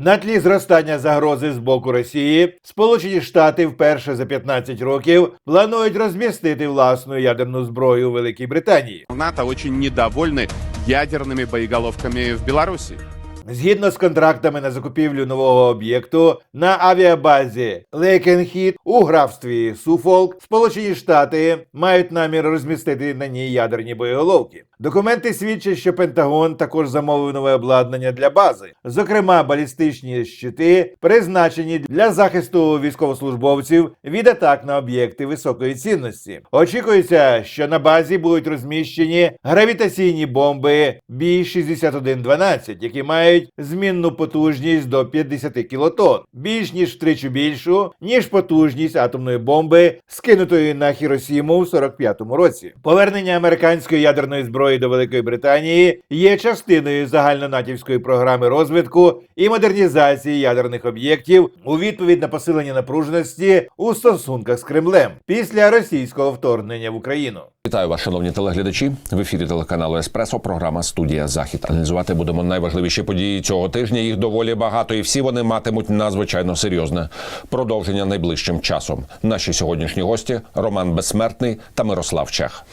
На тлі зростання загрози з боку Росії, Сполучені Штати вперше за 15 років планують розмістити власну ядерну зброю у Великій Британії. НАТО очень недовольны ядерними боєголовками в Беларуси. Згідно з контрактами на закупівлю нового об'єкту на авіабазі Лейкенхіт у графстві Суфолк, Сполучені Штати мають намір розмістити на ній ядерні боєголовки. Документи свідчать, що Пентагон також замовив нове обладнання для бази, зокрема балістичні щити, призначені для захисту військовослужбовців від атак на об'єкти високої цінності. Очікується, що на базі будуть розміщені гравітаційні бомби B-6112, які мають змінну потужність до 50 кілотон, більш ніж втричі більшу, ніж потужність атомної бомби, скинутої на Хіросіму в 45-му році. Повернення американської ядерної зброї до Великої Британії є частиною загальнонатівської програми розвитку і модернізації ядерних об'єктів у відповідь на посилення напруженості у стосунках з Кремлем після російського вторгнення в Україну. Вітаю вас, шановні телеглядачі. В ефірі телеканалу Еспресо. Програма Студія Захід. Аналізувати будемо найважливіші події цього тижня. Їх доволі багато, і всі вони матимуть надзвичайно серйозне продовження найближчим часом. Наші сьогоднішні гості Роман Безсмертний та Мирослав Чех.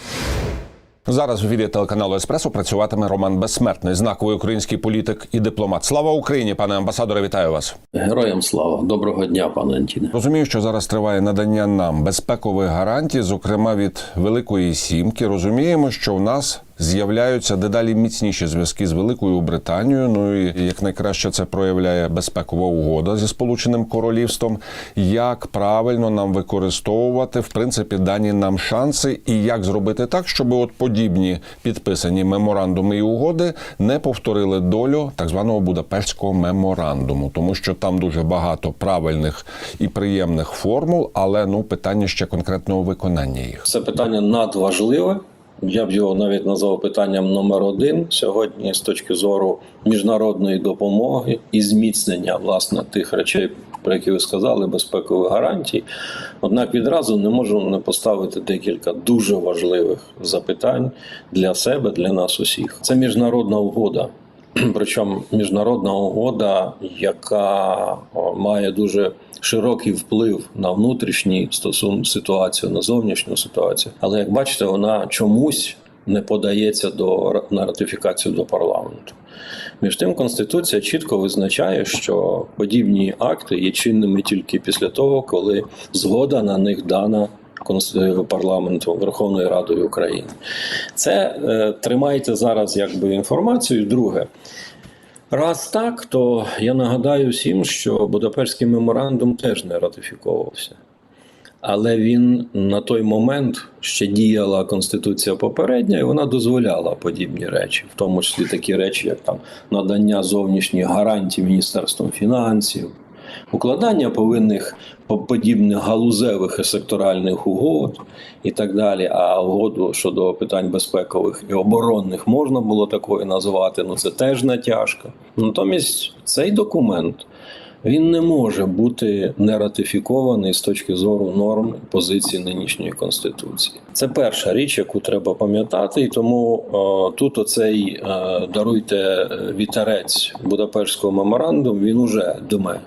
Зараз в ефірі телеканалу Еспресо працюватиме Роман Безсмертний, знаковий український політик і дипломат. Слава Україні, пане амбасадоре, вітаю вас. Героям слава, доброго дня, пане Антіне. Розумію, що зараз триває надання нам безпекових гарантій, зокрема від Великої Сімки. Розуміємо, що в нас з'являються дедалі міцніші зв'язки з Великою Британією. Ну і як найкраще це проявляє безпекова угода зі Сполученим Королівством. Як правильно нам використовувати в принципі дані нам шанси, і як зробити так, щоб от подібні підписані меморандуми і угоди не повторили долю так званого Будапештського меморандуму, тому що там дуже багато правильних і приємних формул, але ну питання ще конкретного виконання їх. Це питання надважливе. Я б його навіть назвав питанням номер один сьогодні з точки зору міжнародної допомоги і зміцнення власне тих речей, про які ви сказали, безпекових гарантій. Однак відразу не можу не поставити декілька дуже важливих запитань для себе, для нас усіх. Це міжнародна угода. Причому міжнародна угода, яка має дуже широкий вплив на внутрішні стосун ситуацію, на зовнішню ситуацію. Але як бачите, вона чомусь не подається до на ратифікацію до парламенту. Між тим, конституція чітко визначає, що подібні акти є чинними тільки після того, коли згода на них дана парламенту Верховною Радою України. Це е, тримайте зараз якби інформацію. Друге, раз так, то я нагадаю всім, що Будапештський меморандум теж не ратифіковувався. Але він на той момент ще діяла конституція попередня, і вона дозволяла подібні речі, в тому числі такі речі, як там надання зовнішніх гарантій Міністерством фінансів, укладання повинних по- подібних галузевих і секторальних угод і так далі. А угоду щодо питань безпекових і оборонних можна було такою назвати. Ну це теж натяжка. Натомість цей документ. Він не може бути не ратифікований з точки зору норм позиції нинішньої конституції. Це перша річ, яку треба пам'ятати, і тому е, тут оцей е, даруйте вітерець Будапештського меморандуму, він уже дме.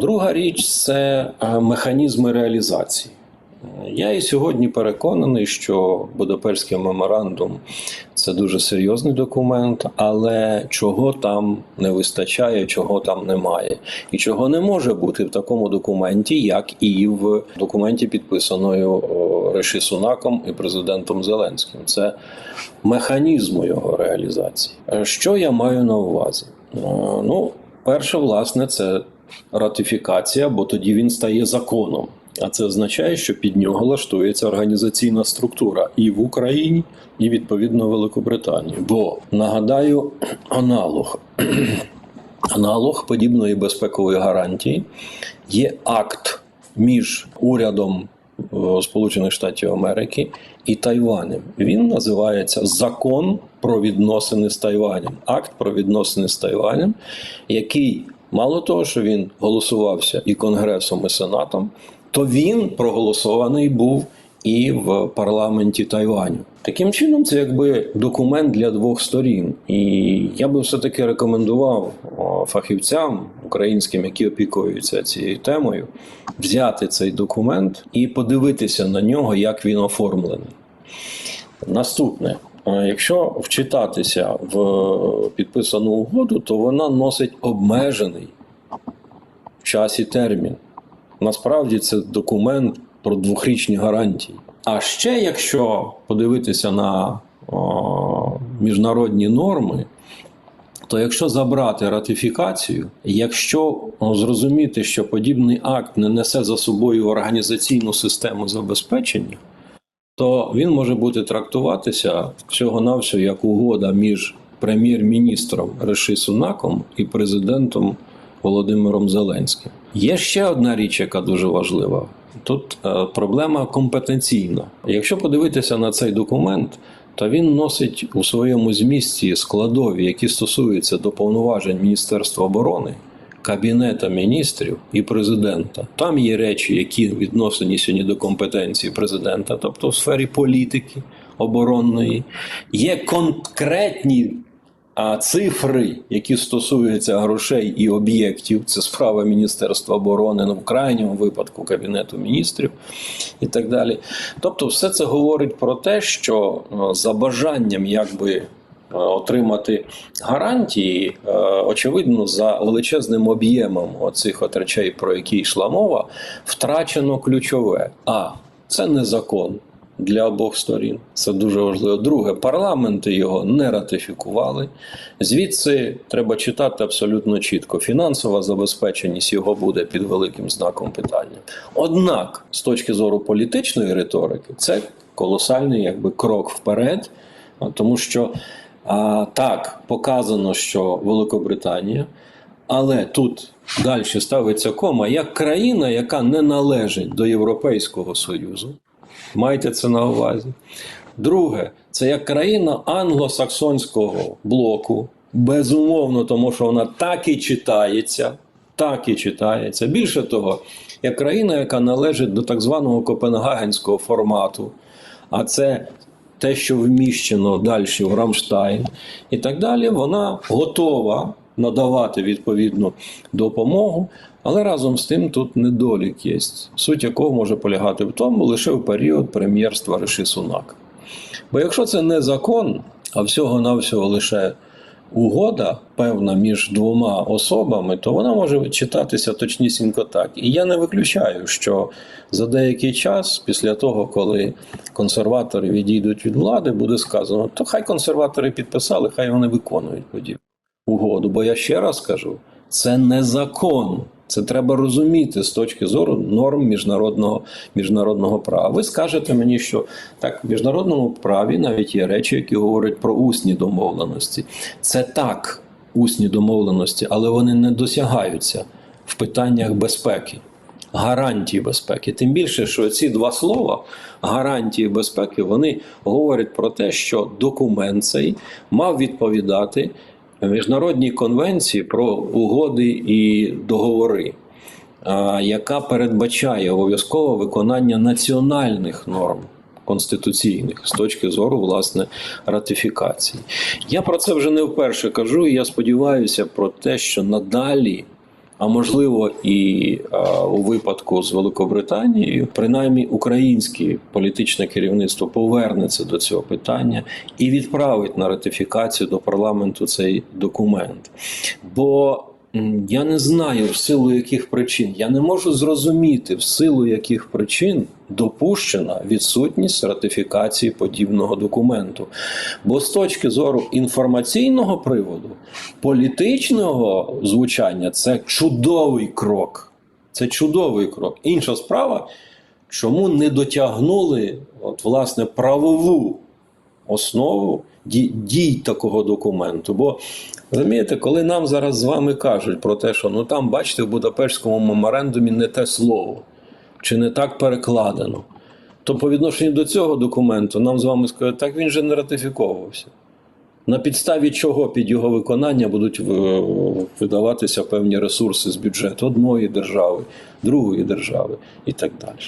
Друга річ це механізми реалізації. Я і сьогодні переконаний, що Будапештський меморандум це дуже серйозний документ, але чого там не вистачає, чого там немає, і чого не може бути в такому документі, як і в документі, підписаною Реші Сунаком і президентом Зеленським. Це механізму його реалізації. Що я маю на увазі? Е, Ну, перше, власне, це ратифікація, бо тоді він стає законом. А це означає, що під нього лаштується організаційна структура і в Україні, і відповідно в Великобританії. Бо нагадаю, аналог. Аналог подібної безпекової гарантії є акт між урядом е, Сполучених Штатів Америки і Тайванем. Він називається Закон про відносини з Тайванем. Акт про відносини з Тайванем, який мало того, що він голосувався і Конгресом, і Сенатом, то він проголосований був і в парламенті Тайваню. Таким чином, це якби документ для двох сторін. І я би все таки рекомендував фахівцям українським, які опікуються цією темою, взяти цей документ і подивитися на нього, як він оформлений. Наступне. Е, Якщо вчитатися в підписану угоду, то вона носить обмежений в часі термін. Насправді це документ про двохрічні гарантії. А ще якщо подивитися на о, міжнародні норми, то якщо забрати ратифікацію, якщо зрозуміти, що подібний акт не несе за собою організаційну систему забезпечення, то він може бути трактуватися всього-навсього як угода між прем'єр-міністром Риши Сунаком і президентом Володимиром Зеленським. Є ще одна річ, яка дуже важлива. Тут е, проблема компетенційна. Якщо подивитися на цей документ, то він носить у своєму змісті складові, які стосуються до повноважень Міністерства оборони, Кабінета міністрів і президента. Там є речі, які відносені сьогодні до компетенції президента, тобто в сфері політики оборонної. Є конкретні а цифри, які стосуються грошей і об'єктів, це справа Міністерства оборони, ну в крайньому випадку Кабінету міністрів і так далі. Тобто, все це говорить про те, що за бажанням якби отримати гарантії, е, очевидно, за величезним об'ємом оцих от речей, про які йшла мова, втрачено ключове. А це не закон. Для обох сторін це дуже важливо. Друге, парламенти його не ратифікували. Звідси треба читати абсолютно чітко. Фінансова забезпеченість його буде під великим знаком питання. Однак, з точки зору політичної риторики, це колосальний якби крок вперед, тому що а, так показано, що Великобританія, але тут далі ставиться кома як країна, яка не належить до Європейського Союзу. Майте це на увазі. Друге, це як країна англосаксонського блоку, безумовно, тому що вона так і читається, так і читається. Більше того, як країна, яка належить до так званого копенгагенського формату, а це те, що вміщено далі в Рамштайн і так далі, вона готова надавати відповідну допомогу, але разом з тим тут недолік є, суть якого може полягати в тому лише в період прем'єрства Риши Сунака. Бо якщо це не закон, а всього-навсього лише угода певна між двома особами, то вона може читатися точнісінько так. І я не виключаю, що за деякий час, після того, коли консерватори відійдуть від влади, буде сказано, то хай консерватори підписали, хай вони виконують подібну угоду. Бо я ще раз кажу, це не закон. Це треба розуміти з точки зору норм міжнародного, міжнародного права. Ви скажете мені, що так, в міжнародному праві навіть є речі, які говорять про усні домовленості. Це так, усні домовленості, але вони не досягаються в питаннях безпеки, гарантії безпеки. Тим більше, що ці два слова гарантії безпеки вони говорять про те, що документ цей мав відповідати міжнародній конвенції про угоди і договори, яка передбачає обов'язкове виконання національних норм. Конституційних з точки зору власне ратифікації. Я про це вже не вперше кажу, і я сподіваюся про те, що надалі, а можливо, і а, у випадку з Великобританією, принаймні українське політичне керівництво повернеться до цього питання і відправить на ратифікацію до парламенту цей документ. Бо я не знаю в силу яких причин, я не можу зрозуміти в силу яких причин допущена відсутність ратифікації подібного документу. Бо з точки зору інформаційного приводу, політичного звучання це чудовий крок. Це чудовий крок. Інша справа, чому не дотягнули от, власне правову основу дій, такого документу. Бо розумієте, коли нам зараз з вами кажуть про те, що ну там, бачите, в Будапештському меморандумі не те слово, чи не так перекладено, то по відношенню до цього документу нам з вами скажуть, так він же не ратифіковувався. На підставі чого під його виконання будуть е, видаватися певні ресурси з бюджету одної держави, другої держави і так далі.